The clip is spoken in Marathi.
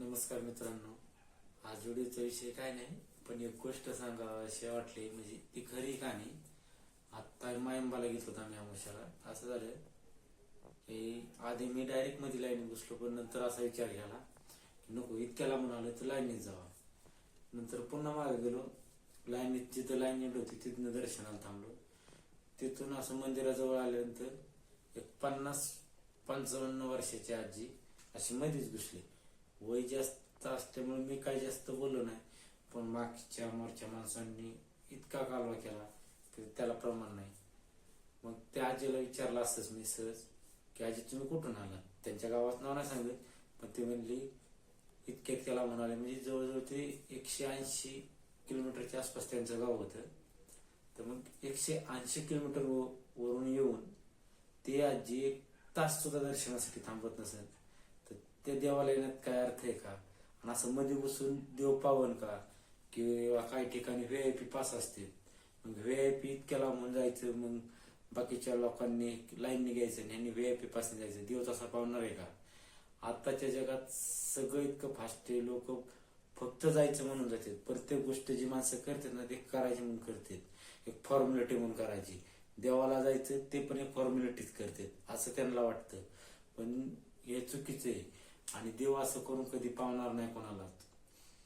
नमस्कार मित्रांनो. आज व्हिडिओचा विषय काय नाही पण एक गोष्ट सांगावं अशी वाटली म्हणजे ती खरी नाही आत्ता मायंबाला घेत होता आम्ही आमुष्याला असं झालं की आधी मी डायरेक्टमध्ये लाईनीत बसलो पण नंतर असा विचार केला की नको इतक्या लांबून आलं तर लाईनीत जावा. नंतर पुन्हा मागे गेलो लाईनीत जिथं लाईन येत होती तिथनं दर्शनाला थांबलो. तिथून असं मंदिराजवळ आल्यानंतर एक पन्नास पंचावन्न वर्षाची आजी अशी मध्येच घुसली. वय जास्त असल्यामुळे मी काही जास्त बोललो नाही. पण मागच्या मोरच्या माणसांनी इतका कालवा केला की त्याला प्रमाण नाही. मग त्या आजीला विचारलं असंच मी सहज की आजी तुम्ही कुठून आला? त्यांच्या गावात नाव नाही सांगत. पण ते म्हणली इतके त्याला म्हणाले म्हणजे जवळजवळ ते एकशे ऐंशी किलोमीटरच्या आसपास त्यांचं गाव होतं. तर मग एकशे ऐंशी किलोमीटर व- वरून येऊन ते आजी एक तास सुद्धा दर्शनासाठी थांबत नसत. त्या देवाला येण्यात काय अर्थ आहे का? आणि असं मध्ये बसून देव पावन का? किंवा काही ठिकाणी व्ही आय पी पास असते. मग व्ही आय पी इतक्या लांबून जायचं मग बाकीच्या लोकांनी लाईन घ्यायचं आणि ह्यांनी व्ही आय पी पास जायचं. देव तसा पावणार आहे का? आत्ताच्या जगात सगळं इतकं फास्ट आहे लोक फक्त जायचं म्हणून जातात. प्रत्येक गोष्ट जी माणसं करतात ना ते करायची म्हणून करतात. एक फॉर्म्युलिटी म्हणून करायची. देवाला जायचं ते पण एक फॉर्म्युलिटीच करतात. असं त्यांना वाटतं. पण हे चुकीचं आहे. आणि देव असं करून कधी पावणार नाही कोणाला